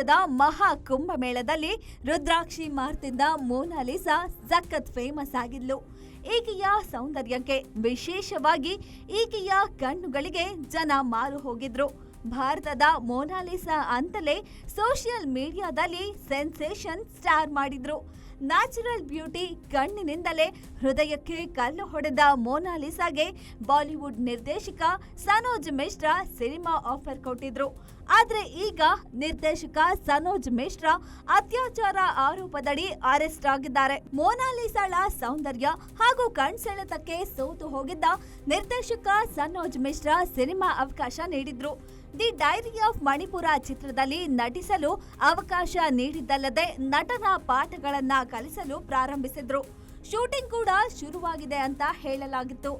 ನಡೆದ ಮಹಾ ಕುಂಭಮೇಳದಲ್ಲಿ ರುದ್ರಾಕ್ಷಿ ಮಾರ್ತಿಂದ ಮೋನಾಲಿಸಾ ಸಖತ್ ಫೇಮಸ್ ಆಗಿದ್ಲು. ಈಕೆಯ ಸೌಂದರ್ಯಕ್ಕೆ ವಿಶೇಷವಾಗಿ ಈಕೆಯ ಕಣ್ಣುಗಳಿಗೆ ಜನ ಮಾರು ಹೋಗಿದ್ರು. ಭಾರತದ ಮೋನಾಲಿಸಾ ಅಂತಲೇ ಸೋಷಿಯಲ್ ಮೀಡಿಯಾದಲ್ಲಿ ಸೆನ್ಸೇಷನ್ ಸ್ಟಾರ್ ಮಾಡಿದ್ರು. ನ್ಯಾಚುರಲ್ ಬ್ಯೂಟಿ ಕಣ್ಣಿನಿಂದಲೇ ಹೃದಯಕ್ಕೆ ಕಲ್ಲು ಹೊಡೆದ ಮೋನಾಲಿಸಾಗೆ ಬಾಲಿವುಡ್ ನಿರ್ದೇಶಕ ಸನೋಜ್ ಮಿಶ್ರಾ ಸಿನಿಮಾ ಆಫರ್ ಕೊಟ್ಟಿದ್ರು. ಆದರೆ ಈಗ ನಿರ್ದೇಶಕ ಸನೋಜ್ ಮಿಶ್ರಾ ಅತ್ಯಾಚಾರ ಆರೋಪದಡಿ ಅರೆಸ್ಟ್ ಆಗಿದ್ದಾರೆ. ಮೋನಾಲಿಸಾಳ ಸೌಂದರ್ಯ ಹಾಗೂ ಕಣ್ಸೆಳೆತಕ್ಕೆ ಸೋತು ಹೋಗಿದ್ದ ನಿರ್ದೇಶಕ ಸನೋಜ್ ಮಿಶ್ರಾ ಸಿನಿಮಾ ಅವಕಾಶ ನೀಡಿದ್ರು. ದಿ ಡೈರಿ ಆಫ್ ಮಣಿಪುರ ಚಿತ್ರದಲ್ಲಿ ನಟಿಸಲು ಅವಕಾಶ ನೀಡಿದ್ದಲ್ಲದೆ ನಟನ ಪಾಠಗಳನ್ನ ಕಲಿಸಲು ಪ್ರಾರಂಭಿಸಿದ್ರು. ಶೂಟಿಂಗ್ ಕೂಡ ಶುರುವಾಗಿದೆ ಅಂತ ಹೇಳಲಾಗಿತ್ತು.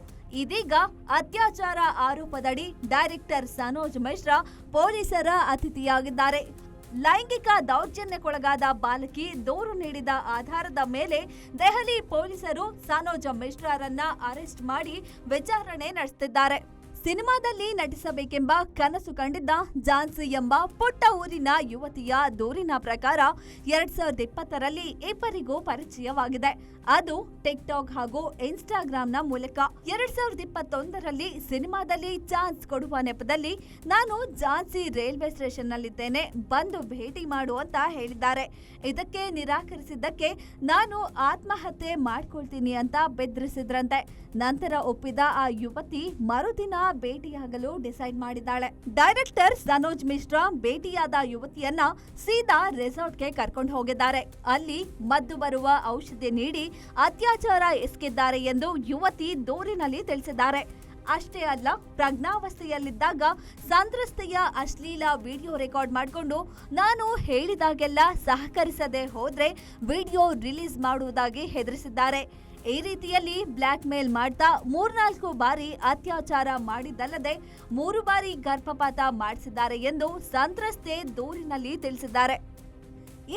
ಇದೀಗ ಅತ್ಯಾಚಾರ ಆರೋಪದಡಿ ಡೈರೆಕ್ಟರ್ ಸನೋಜ್ ಮಿಶ್ರಾ ಪೊಲೀಸರ ಅತಿಥಿಯಾಗಿದ್ದಾರೆ. ಲೈಂಗಿಕ ದೌರ್ಜನ್ಯಕ್ಕೊಳಗಾದ ಬಾಲಕಿ ದೂರು ನೀಡಿದ ಆಧಾರದ ಮೇಲೆ ದೆಹಲಿ ಪೊಲೀಸರು ಸನೋಜ್ ಮಿಶ್ರಾರನ್ನ ಅರೆಸ್ಟ್ ಮಾಡಿ ವಿಚಾರಣೆ ನಡೆಸುತ್ತಿದ್ದಾರೆ ಸಿನಿಮಾದಲ್ಲಿ ನಟಿಸಬೇಕೆಂಬ ಕನಸು ಕಂಡಿದ್ದ ಜಾನ್ಸಿ ಎಂಬ ಪುಟ್ಟ ಊರಿನ ಯುವತಿಯ ದೂರಿನ ಪ್ರಕಾರ ಎರಡ್ ಸಾವಿರದ ಇಪ್ಪತ್ತರಲ್ಲಿ ಇಬ್ಬರಿಗೂ ಪರಿಚಯವಾಗಿದೆ. ಅದು ಟಿಕ್ಟಾಕ್ ಹಾಗೂ ಇನ್ಸ್ಟಾಗ್ರಾಮ್ನ ಮೂಲಕ. ಎರಡ್ ಸಾವಿರದ ಇಪ್ಪತ್ತೊಂದರಲ್ಲಿ ಸಿನಿಮಾದಲ್ಲಿ ಚಾನ್ಸ್ ಕೊಡುವ ನೆಪದಲ್ಲಿ ನಾನು ಝಾನ್ಸಿ ರೈಲ್ವೆ ಸ್ಟೇಷನ್ ನಲ್ಲಿದ್ದೇನೆ ಬಂದು ಭೇಟಿ ಮಾಡು ಅಂತ ಹೇಳಿದ್ದಾರೆ. ಇದಕ್ಕೆ ನಿರಾಕರಿಸಿದ್ದಕ್ಕೆ ನಾನು ಆತ್ಮಹತ್ಯೆ ಮಾಡ್ಕೊಳ್ತೀನಿ ಅಂತ ಬೆದರಿಸಿದ್ರಂತೆ. ನಂತರ ಒಪ್ಪಿದ ಆ ಯುವತಿ ಮರುದಿನ ಭೇಟಿಯಾಗಲು ಡಿಸೈಡ್ ಮಾಡಿದ್ದಾಳೆ. ಡೈರೆಕ್ಟರ್ ಸನೋಜ್ ಮಿಶ್ರಾ ಭೇಟಿಯಾದ ಯುವತಿಯನ್ನ ಸೀದಾ ರೆಸಾರ್ಟ್ಗೆ ಕರ್ಕೊಂಡು ಹೋಗಿದ್ದಾರೆ. ಅಲ್ಲಿ ಮದ್ದು ಬರುವ ಔಷಧಿ ನೀಡಿ ಅತ್ಯಾಚಾರ ಎಸಗಿದ್ದಾರೆ ಎಂದು ಯುವತಿ ದೂರಿನಲ್ಲಿ ತಿಳಿಸಿದ್ದಾರೆ. ಅಷ್ಟೇ ಅಲ್ಲ, ಪ್ರಜ್ಞಾವಸ್ಥೆಯಲ್ಲಿದ್ದಾಗ ಸಂತ್ರಸ್ತೆಯ ಅಶ್ಲೀಲ ವಿಡಿಯೋ ರೆಕಾರ್ಡ್ ಮಾಡಿಕೊಂಡು ನಾನು ಹೇಳಿದಾಗೆಲ್ಲ ಸಹಕರಿಸದೆ ಹೋದ್ರೆ ವಿಡಿಯೋ ರಿಲೀಸ್ ಮಾಡುವುದಾಗಿ ಹೆದರಿಸಿದ್ದಾರೆ. ಈ ರೀತಿಯಲ್ಲಿ ಬ್ಲ್ಯಾಕ್ ಮೇಲ್ ಮಾಡ್ತಾ ಮೂರ್ನಾಲ್ಕು ಬಾರಿ ಅತ್ಯಾಚಾರ ಮಾಡಿದ್ದಲ್ಲದೆ ಮೂರು ಬಾರಿ ಗರ್ಭಪಾತ ಮಾಡಿಸಿದ್ದಾರೆ ಎಂದು ಸಂತ್ರಸ್ತೆ ದೂರಿನಲ್ಲಿ ತಿಳಿಸಿದ್ದಾರೆ.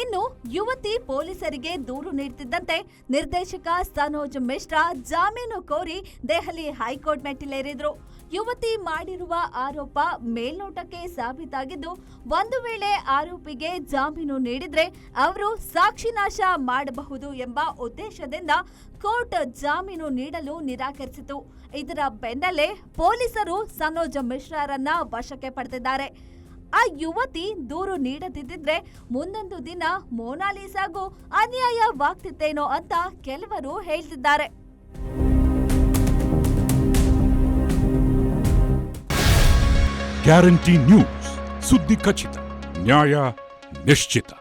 ಇನ್ನು ಯುವತಿ ಪೊಲೀಸರಿಗೆ ದೂರು ನೀಡುತ್ತಿದ್ದಂತೆ ನಿರ್ದೇಶಕ ಸನೋಜ್ ಮಿಶ್ರಾ ಜಾಮೀನು ಕೋರಿ ದೆಹಲಿ ಹೈಕೋರ್ಟ್ ಮೆಟ್ಟಿಲೇರಿದ್ರು. ಯುವತಿ ಮಾಡಿರುವ ಆರೋಪ ಮೇಲ್ನೋಟಕ್ಕೆ ಸಾಬೀತಾಗಿದ್ದು, ಒಂದು ವೇಳೆ ಆರೋಪಿಗೆ ಜಾಮೀನು ನೀಡಿದ್ರೆ ಅವರು ಸಾಕ್ಷಿನಾಶ ಮಾಡಬಹುದು ಎಂಬ ಉದ್ದೇಶದಿಂದ ಕೋರ್ಟ್ ಜಾಮೀನು ನೀಡಲು ನಿರಾಕರಿಸಿತು. ಇದರ ಬೆನ್ನಲ್ಲೇ ಪೊಲೀಸರು ಸನೋಜ್ ಮಿಶ್ರಾರನ್ನ ವಶಕ್ಕೆ ಪಡೆದಿದ್ದಾರೆ. ಆ ಯುವತಿ ದೂರು ನೀಡದಿದ್ದರೆ ಮುಂದೊಂದು ದಿನ ಮೋನಾಲಿಸಾಗೂ ಅನ್ಯಾಯವಾಗ್ತಿತ್ತೇನೋ ಅಂತ ಕೆಲವರು ಹೇಳ್ತಿದ್ದಾರೆ. Guarantee news. ಸುದ್ದಿ ಖಚಿತ, ನ್ಯಾಯ ನಿಶ್ಚಿತ.